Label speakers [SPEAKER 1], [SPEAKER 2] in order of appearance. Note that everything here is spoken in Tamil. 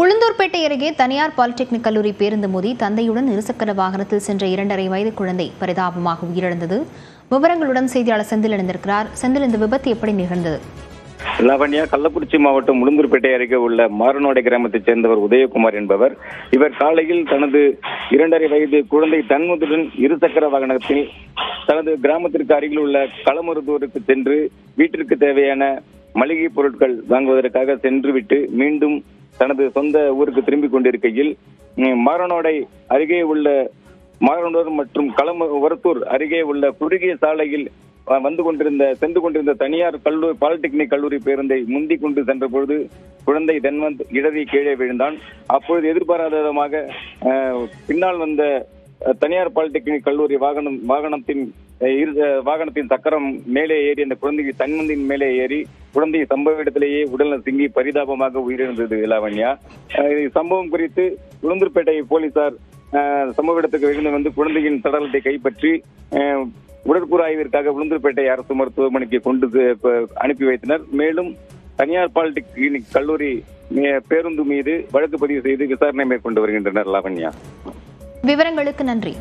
[SPEAKER 1] உளுந்தூர்பேட்டை அருகே தனியார் பாலிடெக்னிக் கல்லூரி பேருந்து மோதி தந்தையுடன் இருசக்கர வாகனத்தில் சென்ற இரண்டரை வயது குழந்தை பரிதாபமாக உயிரிழந்தது. விவரங்களுடன் செய்தியாளர் செந்தில் இணைந்திருக்கிறார். செந்தில் இந்த விபத்து எப்படி நிகழ்ந்தது?
[SPEAKER 2] லாவண்யா கள்ளக்குறிச்சி மாவட்டம் உளுந்தூர்பேட்டை அருகே உள்ள மாரனோடை கிராமத்தைச் சேர்ந்தவர் உதயகுமார் என்பவர் இவர் காலையில் தனது இரண்டரை வயது குழந்தை தன்முதுடன் இருசக்கர வாகனத்தில் தனது கிராமத்திற்கு அருகில் உள்ள களமருதூருக்கு சென்று வீட்டிற்கு தேவையான மளிகை பொருட்கள் வாங்குவதற்காக சென்றுவிட்டு மீண்டும் தனது சொந்த ஊருக்கு திரும்பிக் கொண்டிருக்கையில் மாரனோடை அருகே உள்ள மாரனூர் மற்றும் களம உரத்தூர் அருகே உள்ள குறுகிய சாலையில் வந்து கொண்டிருந்த சென்று கொண்டிருந்த தனியார் கல்லூரி பாலிடெக்னிக் கல்லூரி பேருந்தை முந்தி கொண்டு சென்ற பொழுது குழந்தை தன்வந்த் இடறி கீழே விழுந்தான். அப்பொழுது எதிர்பாராத விதமாக பின்னால் வந்த தனியார் பாலிடெக்னிக் கல்லூரி வாகனம் வாகனத்தின் இரு வாகனத்தின் சக்கரம் மேலே ஏறி அந்த குழந்தைக்கு தன்வந்தின் மேலே ஏறி குழந்தை சம்பவ இடத்திலேயே உடல் சிங்கி பரிதாபமாக உயிரிழந்தது லாவண்யா. சம்பவம் குறித்து உளுந்தூர்பேட்டை போலீசார் சம்பவ இடத்துக்கு விழுந்து வந்து குழந்தையின் சடலத்தை கைப்பற்றி அஹ், உடற்கூறு ஆய்விற்காக உளுந்தூர்பேட்டை அரசு மருத்துவமனைக்கு கொண்டு அனுப்பி வைத்தனர். மேலும் தனியார் பாலிடெக்னிக் கல்லூரி மே- பேருந்து மீது வழக்கு பதிவு செய்து விசாரணை மேற்கொண்டு வருகின்றனர் லாவண்யா.
[SPEAKER 1] விவரங்களுக்கு நன்றி.